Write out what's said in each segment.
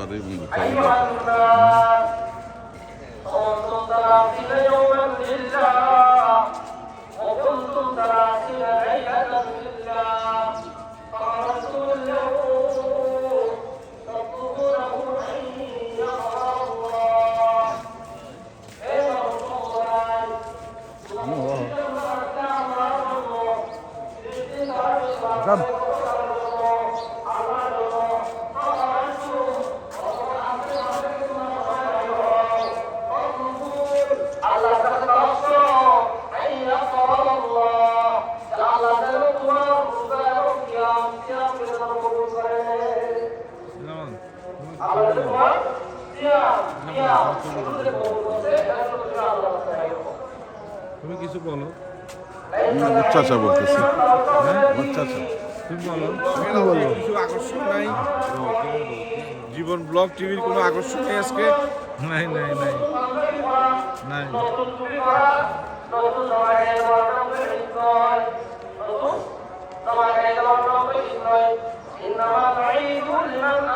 사람마다 입은 못하는 것 كنتم تراكب يوما إلا وكنتم تراكب ليلة إلا فرسول له تطلبونه أن يرى الله إيه رسولان وقتل ما تعمل الله তুমি কিছু বলো। চাচা বলতেছি। হ্যাঁ? চাচা। তুমি বলো। কিছু আকর্ষণ নাই। জীবন ব্লগ টিভির কোনো আকর্ষণ নেই আজকে? নাই নাই নাই। নাই।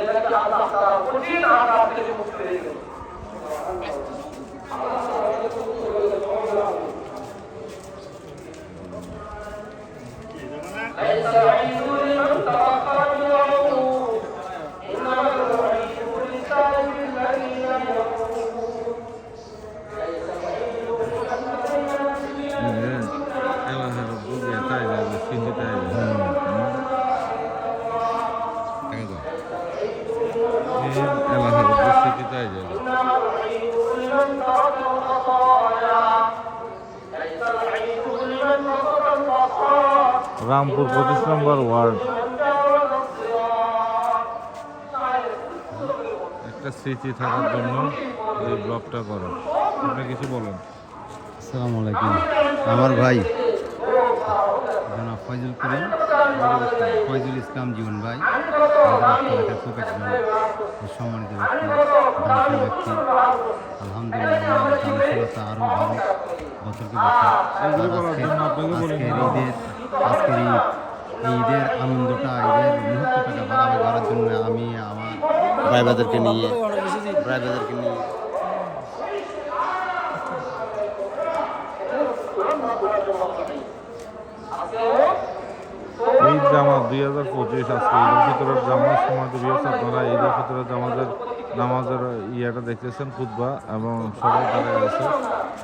التي الله تعالى كلين على ربهم مسلمين ليس عند রামপুর পঁচিশ নম্বর ওয়ার্ড। একটা স্মৃতি থাকার জন্য এই ব্লগটা করো। আপনি কিছু বলেন। আসসালামু আলাইকুম। আমার ভাই ফয়জুল করিম ফয়জুল ইসলাম জীবন ভাই আমাদের খুব একজন সম্মানিত ব্যক্তি ব্যক্তি। আলহামদুলিল্লাহ আরও ভালো বছরকে বছর ঈদের আজকের ঈদ। ঈদের আনন্দটা ঈদের মুহূর্তটাকে বাড়াবে করার জন্য আমি আমার ড্রাইভারদেরকে নিয়ে ড্রাইভারদেরকে নিয়ে ঈদ জামাত দুই হাজার পঁচিশ আজকে ঈদের ফিতরের জামাজ সময় বিয়েছে আপনারা ঈদের ভিতরে জামাজের নামাজের ইয়েটা দেখতেছেন খুদ্া এবং সবাই দাঁড়ায় আছে।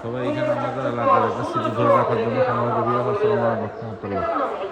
সবাই এখানে আমাদের এলাকার একটা স্মৃতি ধরে রাখার জন্য সময় বিয়ে আসসালামু আলাইকুম